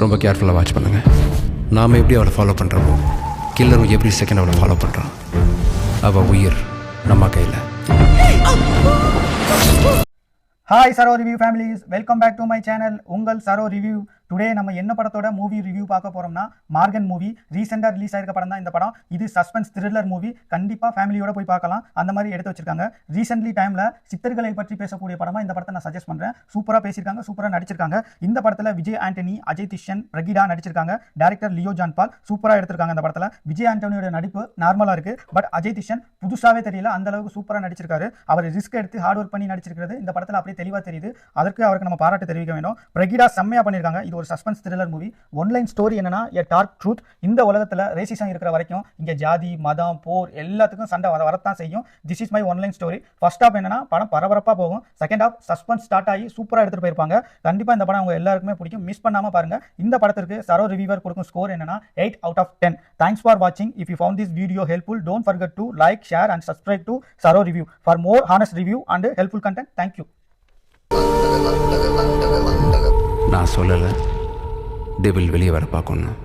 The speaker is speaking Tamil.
ரொம்ப கேர்ஃபுல்லாக வாட்ச் பண்ணுங்கள் நாம் எப்படி அவளை ஃபாலோ பண்ணுறோமோ கில்லரும் எப்படி செகண்ட் அவளை ஃபாலோ பண்ணுறான் அவள் உயிர் நம்ம கையில். Hi Saro review families welcome back to my channel உங்கள் சரோ ரிவ்யூ டுடே நம்ம என்ன படத்தோட மூவி ரிவ்யூ பார்க்க போறோம்னா மார்கன் மூவி ரீசெண்டாக ரிலீஸ் ஆயிருக்க படம் தான் இந்த படம். இது சஸ்பென்ஸ் த்ரில்லர் மூவி கண்டிப்பாக ஃபேமிலியோட போய் பார்க்கலாம். அந்த மாதிரி எடுத்து வச்சிருக்காங்க. ரீசென்ட்லி டைமில் சித்தர்களை பற்றி பேசக்கூடிய படமா இந்த படத்தை நான் சஜஸ்ட் பண்ணுறேன் சூப்பராக பேசியிருக்காங்க சூப்பராக நடிச்சிருக்காங்க. இந்த படத்தில் விஜய் ஆண்டனி அஜய் திஷன் பிரகிடா நடிச்சிருக்காங்க. டேரக்டர் லியோ ஜான் பால் சூப்பராக எடுத்திருக்காங்க இந்த படத்தில். விஜய் ஆண்டனியோட நடிப்பு நார்மலாக இருக்கு. பட் அஜய் திஷன் புதுசாவே தெரியல அந்த அளவுக்கு சூப்பராக நடிச்சிருக்காரு. அவர் ரிஸ்க் எடுத்து ஹார்ட் ஒர்க் பண்ணி நடிச்சிருக்கிறது இந்த படத்தில் அப்படியே தெளிவாக தெரியுது. அதற்கு அவருக்கு நம்ம பாராட்டு தெரிவிக்க வேண்டும். பிரகிடா செம்மையா பண்ணியிருக்காங்க இது ஒரு suspense thriller movie one line story என்னன்னா ஏ டார்க் ட்ரூத் இந்த உலகத்தில் ரேசிசம் இருக்கிற வரைக்கும் இங்கே ஜாதி மதம் போர் எல்லாத்துக்கும் சண்டை வர வரத்தான் செய்யும். This is my one line story first half என்னன்னா படம் பரபரப்பாக போகும். செகண்ட் ஆஃப் சஸ்பென்ஸ் ஸ்டார்ட் ஆகி சூப்பராக எடுத்துகிட்டு போயிருப்பாங்க. கண்டிப்பாக இந்த படம் அவங்க எல்லாருக்குமே பிடிக்கும். மிஸ் பண்ணாமல் பாருங்க. இந்த படத்திற்கு சரோ ரிவியூவர் கொடுக்கும் ஸ்கோர் என்னன்னா eight out of ten thanks for வாட்சிங் if you found this video helpful don't forget to like share and subscribe to Saro review for more honest review and helpful content thank you நான் சொல்லலை டெபிள் வெளியே வர பார்க்கணும்.